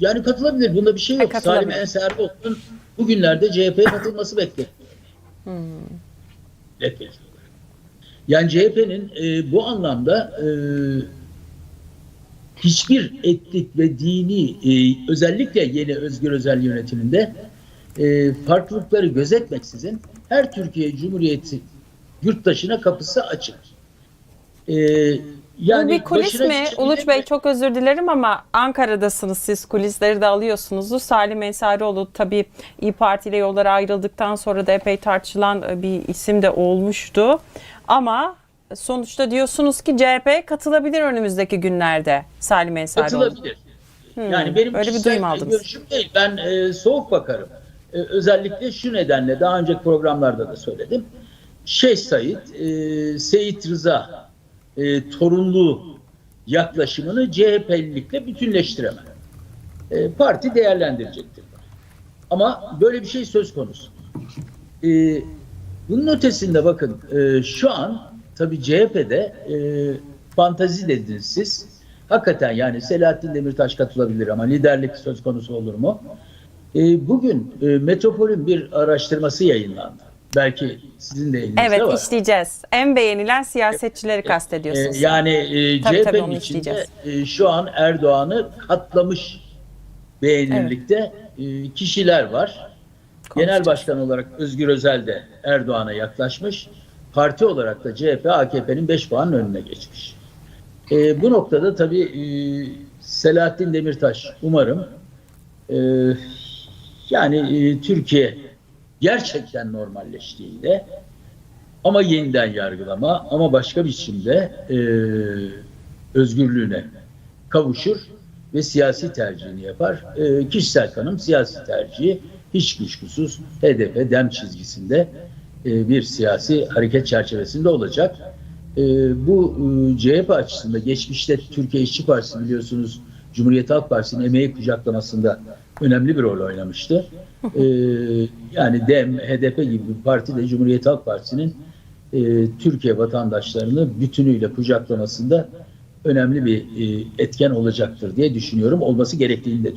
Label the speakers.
Speaker 1: yani katılabilir. Bunda bir şey yok.
Speaker 2: Ha,
Speaker 1: Salim
Speaker 2: katılabilir.
Speaker 1: Ensarioğlu'nun bugünlerde CHP'ye katılması bekleniyor.
Speaker 2: Hmm.
Speaker 1: Olarak. Yani CHP'nin e, bu anlamda e, hiçbir etnik ve dini e, özellikle yeni Özgür Özel yönetiminde e, farklılıkları gözetmeksizin her Türkiye Cumhuriyeti yurttaşına kapısı açık. E,
Speaker 2: Bu bir kulis mi? Uluç Bey çok özür dilerim ama Ankara'dasınız siz kulisleri de alıyorsunuzdur. Salim Ensarioğlu tabii İyi Parti ile yolları ayrıldıktan sonra da epey tartışılan e, bir isim de olmuştu. Ama sonuçta diyorsunuz ki CHP katılabilir önümüzdeki günlerde Salim Ensarioğlu.
Speaker 1: Katılabilir. Yani benim
Speaker 2: öyle bir duyum aldınız.
Speaker 1: görüşüm değil. Ben e, soğuk bakarım. E, özellikle şu nedenle daha önceki programlarda da söyledim. Şeyh Said, e, Seyit Rıza e, torunluğu yaklaşımını CHP'lilikle bütünleştiremem. E, parti değerlendirecektir. Ama böyle bir şey söz konusu. E, bunun ötesinde bakın e, şu an tabii CHP'de e, fantazi dediniz siz. Hakikaten yani Selahattin Demirtaş katılabilir ama liderlik söz konusu olur mu? E, bugün e, Metropol'ün bir araştırması yayınlandı. Belki sizin de elinizde
Speaker 2: Evet
Speaker 1: var.
Speaker 2: işleyeceğiz. En beğenilen siyasetçileri
Speaker 1: E,
Speaker 2: kastediyorsunuz.
Speaker 1: yani e,
Speaker 2: Tabii, tabii,
Speaker 1: CHP'nin
Speaker 2: onu
Speaker 1: içinde e, şu an Erdoğan'ı katlamış beğenirlikte e, kişiler var. Genel. Başkan olarak Özgür Özel de Erdoğan'a yaklaşmış. Parti olarak da CHP AKP'nin 5 puanın önüne geçmiş. E, bu noktada tabii e, Selahattin Demirtaş umarım e, yani e, Türkiye gerçekten normalleştiğinde ama yeniden yargılama ama başka biçimde e, özgürlüğüne kavuşur ve siyasi tercihini yapar. E, kişisel kanım siyasi tercihi hiç kuşkusuz HDP dem çizgisinde e, bir siyasi hareket çerçevesinde olacak. E, bu e, CHP açısında geçmişte Türkiye İşçi Partisi biliyorsunuz Cumhuriyet Halk Partisi'nin emeği kucaklamasında önemli bir rol oynamıştı. E, yani DEM, HDP gibi bir parti de Cumhuriyet Halk Partisi'nin e, Türkiye vatandaşlarını bütünüyle kucaklamasında önemli bir e, etken olacaktır diye düşünüyorum. Olması gerektiğini de